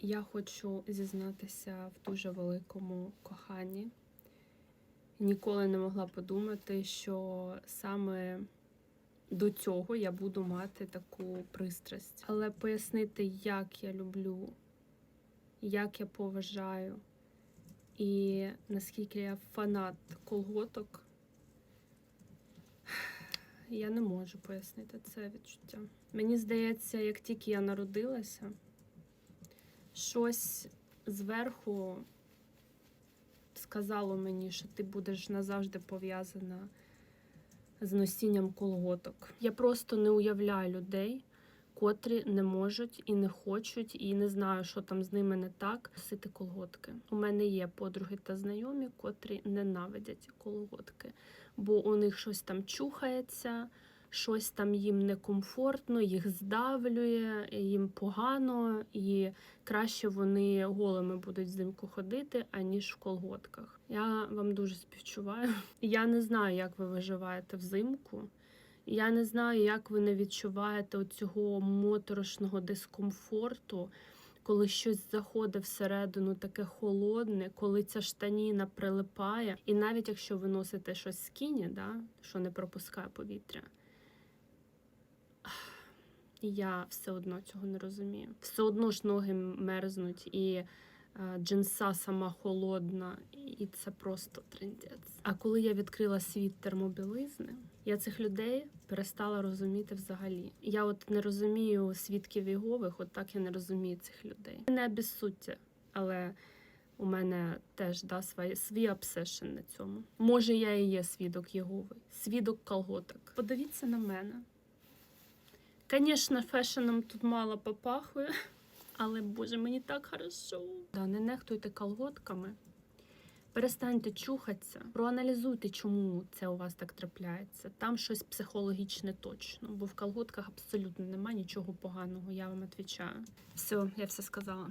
Я хочу зізнатися в дуже великому коханні. Ніколи не могла подумати, що саме до цього я буду мати таку пристрасть. Але пояснити, як я люблю, як я поважаю і наскільки я фанат колготок, я не можу пояснити це відчуття. Мені здається, як тільки я народилася, щось зверху сказало мені, що ти будеш назавжди пов'язана з носінням колготок. Я просто не уявляю людей, котрі не можуть і не хочуть, і не знаю, що там з ними не так, носити колготки. У мене є подруги та знайомі, котрі ненавидять колготки, бо у них щось там чухається, щось там їм некомфортно, їх здавлює, їм погано, і краще вони голими будуть взимку ходити, аніж в колготках. Я вам дуже співчуваю. Я не знаю, як ви виживаєте взимку. Я не знаю, як ви не відчуваєте цього моторошного дискомфорту, коли щось заходить всередину таке холодне, коли ця штаніна прилипає. І навіть якщо ви носите щось скіні, да, що не пропускає повітря, я все одно цього не розумію. Все одно ж ноги мерзнуть, і е, джинса сама холодна, і це просто трендець. А коли я відкрила світ термобілизни, я цих людей перестала розуміти взагалі. Я от не розумію свідків Єгових, от так я не розумію цих людей. Не безсуття, але у мене теж да, свої, свій обсешн на цьому. Може, я і є свідок Єгови, свідок колготок. Подивіться на мене. Звісно, фешеном тут мало попахує, але боже, мені так хорошо. Да, не нехтуйте колготками. Перестаньте чухатися, проаналізуйте, чому це у вас так трапляється. Там щось психологічне точно, бо в колготках абсолютно немає нічого поганого, я вам відповідаю. Все, я все сказала.